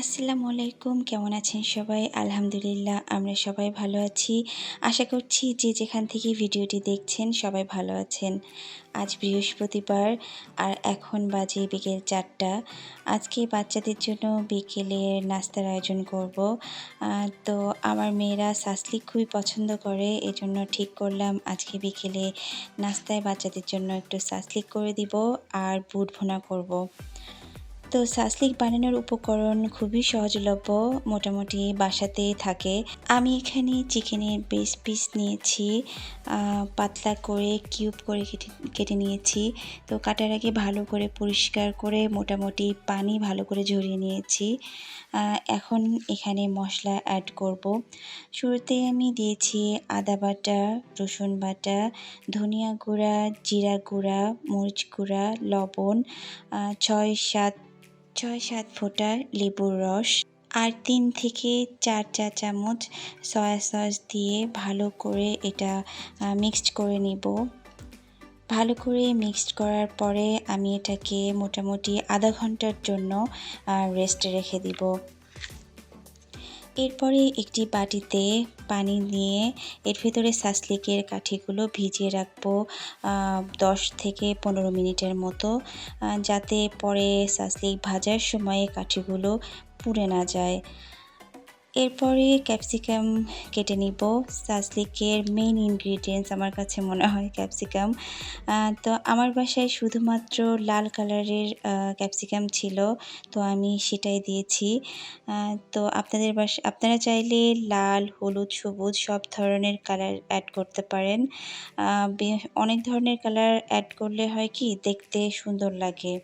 আসসালামু আলাইকুম, কেমন আছেন সবাই? আলহামদুলিল্লাহ, আমরা সবাই ভালো আছি। আশা করছি যে যেখান থেকে ভিডিওটি দেখছেন সবাই ভালো আছেন। আজ বৃহস্পতিবার, আর এখন বাজে বিকেল চারটা। আজকে বাচ্চাদের জন্য বিকেলে নাস্তার আয়োজন করব। তো আমার মেয়েরা সাসলিক খুবই পছন্দ করে, এজন্য ঠিক করলাম আজকে বিকেলে নাস্তায় বাচ্চাদের জন্য একটু সাসলিক করে দিব, আর বুট ভুনা করব। তো সাসলিক বানানোর উপকরণ খুবই সহজলভ্য, মোটামুটি বাসাতেই থাকে। আমি এখানে চিকেনের বেস পিস নিয়েছি পাতলা করে কিউব করে কেটে কেটে নিয়েছি। তো কাটার আগে ভালো করে পরিষ্কার করে মোটামুটি পানি ভালো করে ঝরিয়ে নিয়েছি। এখন এখানে মশলা অ্যাড করব। শুরুতে আমি দিয়েছি আদা বাটা, রসুন বাটা, ধনিয়া গুঁড়া, জিরা গুঁড়া, মরিচ গুঁড়া, লবণ ছয় সাত ছয় সাত ফোঁটা লেবুর রস আর তিন থেকে চার চা চামচ সয়া সস দিয়ে ভালো করে এটা মিক্সড করে নেব। ভালো করে মিক্সড করার পরে আমি এটাকে মোটামুটি আধা ঘণ্টার জন্য রেস্টে রেখে দিব। এরপরে একটি বাটিতে পানি নিয়ে এর ভেতরে সাসলিকের কাঠিগুলো ভিজিয়ে রাখব দশ থেকে পনেরো মিনিটের মতো যাতে পরে সাসলিক ভাজার সময়ে কাঠিগুলো পুড়ে না যায়। এরপরে ক্যাপসিকাম কেটে নিব। সাসলিকের মেইন ইনগ্রিডিয়েন্টস আমার কাছে মনে হয় ক্যাপসিকাম। তো আমার বাসায় শুধুমাত্র লাল কালারের ক্যাপসিকাম ছিল, তো আমি সেটাই দিয়েছি। তো আপনাদের বাসা, আপনারা চাইলে লাল, হলুদ, সবুজ সব ধরনের কালার অ্যাড করতে পারেন। অনেক ধরনের কালার অ্যাড করলে হয় কি, দেখতে সুন্দর লাগে।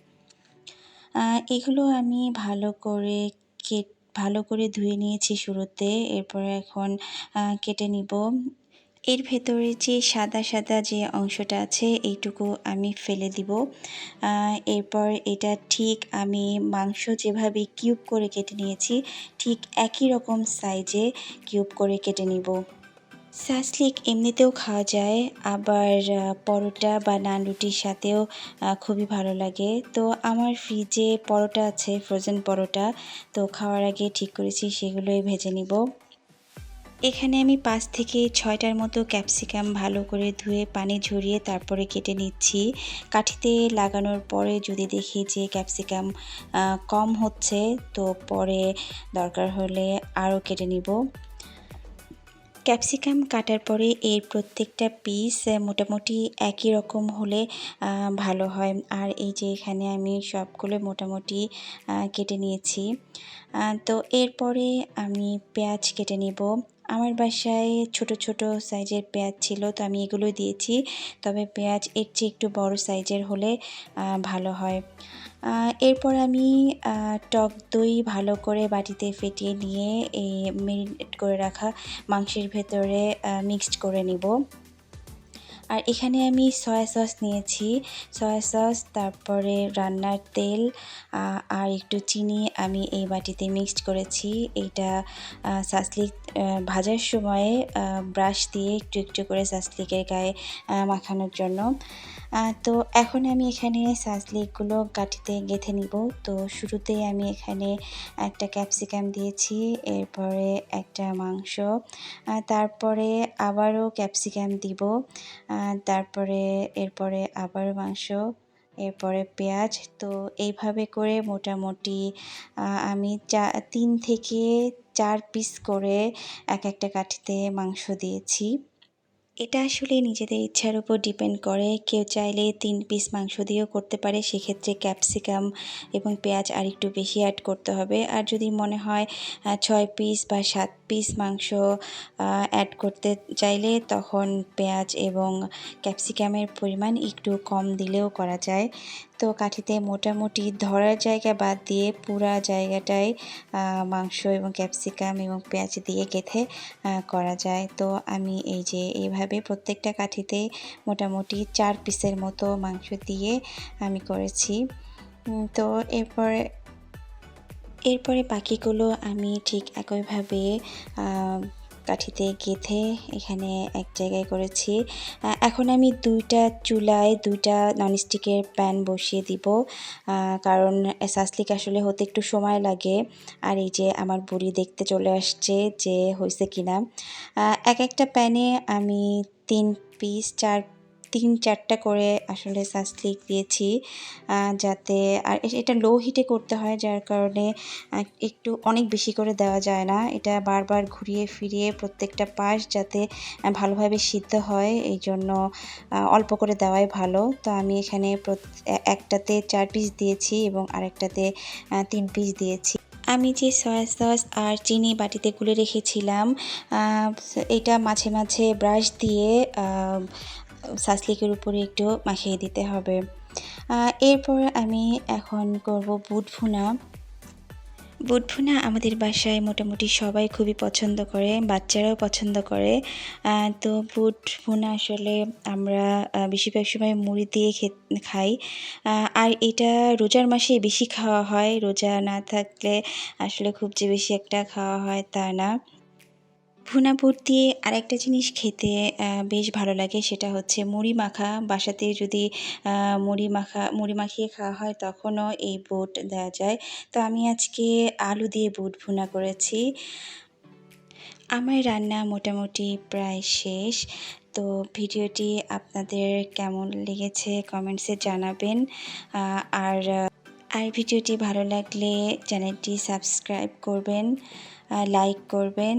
এগুলো আমি ভালো করে কেট ভালো করে ধুয়ে নিয়েছি শুরুতে। এরপর এখন কেটে নিব। এর ভেতরে যে সাদা সাদা যে অংশটা আছে, এইটুকু আমি ফেলে দিব। এরপর এটা ঠিক আমি মাংস যেভাবে কিউব করে কেটে নিয়েছি, ঠিক একই রকম সাইজে কিউব করে কেটে নিব। সাসলিক এমনিতেও খাওয়া যায়, আবার পরোটা বা নান রুটির সাথেও খুবই ভালো লাগে। তো আমার ফ্রিজে পরোটা আছে ফ্রোজেন পরোটা। তো খাওয়ার আগে ঠিক করেছি, সেগুলোই ভেজে নিব। এখানে আমি পাঁচ থেকে ছয়টার মতো ক্যাপসিকাম ভালো করে ধুয়ে পানি ঝরিয়ে তারপরে কেটে নিচ্ছি। কাঠিতে লাগানোর পরে যদি দেখি যে ক্যাপসিকাম কম হচ্ছে, তো পরে দরকার হলে আরও কেটে নিব। ক্যাপসিকাম কাটার পরে এর প্রত্যেকটা পিস মোটামুটি একই রকম হলে ভালো হয়। আর এই যে এখানে আমি সবগুলো মোটামুটি কেটে নিয়েছি। তো এরপরে আমি পেঁয়াজ কেটে নিব। আমার বাসায় ছোট ছোট সাইজের পেঁয়াজ ছিল, তো আমি এগুলো দিয়েছি। তবে পেঁয়াজ এর চেয়ে একটু বড় সাইজের হলে ভালো হয়। এরপর আমি টক দই ভালো করে বাটিতে ফেটিয়ে নিয়ে এই মেরিনেট করে রাখা মাংসের ভেতরে মিক্সড করে নিব। আর এখানে আমি সয়া সস নিয়েছি। সয়া সস তারপরে রান্নার তেল আর একটু চিনি আমি এই বাটিতে মিক্সড করেছি। এটা সাসলিক ভাজার সময়ে ব্রাশ দিয়ে একটু একটু করে সাসলিকের গায়ে মাখানোর জন্য। তো এখন আমি এখানে সাসলিকগুলো গাঠিতে গেঁথে নিব। তো শুরুতেই আমি এখানে একটা ক্যাপসিকাম দিয়েছি, এরপরে একটা মাংস তারপরে আবারও ক্যাপসিকাম দিব। তারপরে, এরপরে আবার মাংস, এরপরে পেঁয়াজ। তো এইভাবে করে মোটামুটি আমি চা, তিন থেকে চার পিস করে এক একটা কাঠিতে মাংস দিয়েছি। এটা আসলে নিজেদের ইচ্ছার উপর ডিপেন্ড করে। কেউ চাইলে তিন পিস মাংস দিয়েও করতে পারে, সেক্ষেত্রে ক্যাপসিকাম এবং পেঁয়াজ আর একটু বেশি অ্যাড করতে হবে। আর যদি মনে হয় ছয় পিস বা সাত পিস মাংস অ্যাড করতে চাইলে তখন পেঁয়াজ এবং ক্যাপসিকামের পরিমাণ একটু কম দিলেও করা যায়। তো কাঠিতে মোটামুটি ধরার জায়গা বাদ দিয়ে পুরা জায়গাটাই মাংস এবং ক্যাপসিকাম এবং পেঁয়াজ দিয়ে গেঁথে করা যায়। তো আমি এই যে এইভাবে প্রত্যেকটা কাঠিতে মোটামুটি চার পিসের মতো মাংস দিয়ে আমি করেছি। তো এরপরে এরপরে বাকিগুলো আমি ঠিক একইভাবে কাঠিতে গেঁথে এখানে এক জায়গায় করেছি। এখন আমি দুইটা চুলায় দুইটা ননস্টিকের প্যান বসিয়ে দিব। কারণ সাসলিক আসলে হতে একটু সময় লাগে। আর এই যে আমার বুড়ি দেখতে চলে আসছে যে হয়েছে কিনা। এক একটা প্যানে আমি তিন পিস চার তিন চারটা করে আসলে সাসলিক দিয়েছি যাতে আর এটা লো হিটে করতে হয়, যার কারণে একটু অনেক বেশি করে দেওয়া যায় না। এটা বারবার ঘুরিয়ে ফিরিয়ে প্রত্যেকটা পাশ যাতে ভালোভাবে সিদ্ধ হয়, এই জন্য অল্প করে দেওয়াই ভালো। তো আমি এখানে একটাতে চার পিস দিয়েছি এবং আরেকটাতে তিন পিস দিয়েছি। আমি যে সয়া সস আর চিনি বাটিতে গুলে রেখেছিলাম এটা মাঝে মাঝে ব্রাশ দিয়ে সাসলিকের উপরে একটু মাখিয়ে দিতে হবে। এরপর আমি এখন করব বুট ভুনা। বুট ভুনা আমাদের বাসায় মোটামুটি সবাই খুবই পছন্দ করে, বাচ্চারাও পছন্দ করে। তো বুট ভুনা আসলে আমরা বেশিরভাগ সময় মুড়ি দিয়ে খে খাই। আর এটা রোজার মাসে বেশি খাওয়া হয়। রোজা না থাকলে আসলে খুব যে বেশি একটা খাওয়া হয় তা না। ভুনা বুট দিয়ে আরেকটা জিনিস খেতে বেশ ভালো লাগে, সেটা হচ্ছে মুড়ি মাখা। বাসাতে যদি মুড়ি মাখা, মুড়ি মাখিয়ে খাওয়া হয়, তখনও এই বুট দেওয়া যায়। তো আমি আজকে আলু দিয়ে বুট ভুনা করেছি। আমার রান্না মোটামুটি প্রায় শেষ। তো ভিডিওটি আপনাদের কেমন লেগেছে কমেন্টসে জানাবেন। আর আর ভিডিওটি ভালো লাগলে চ্যানেলটি সাবস্ক্রাইব করবেন লাইক করবেন।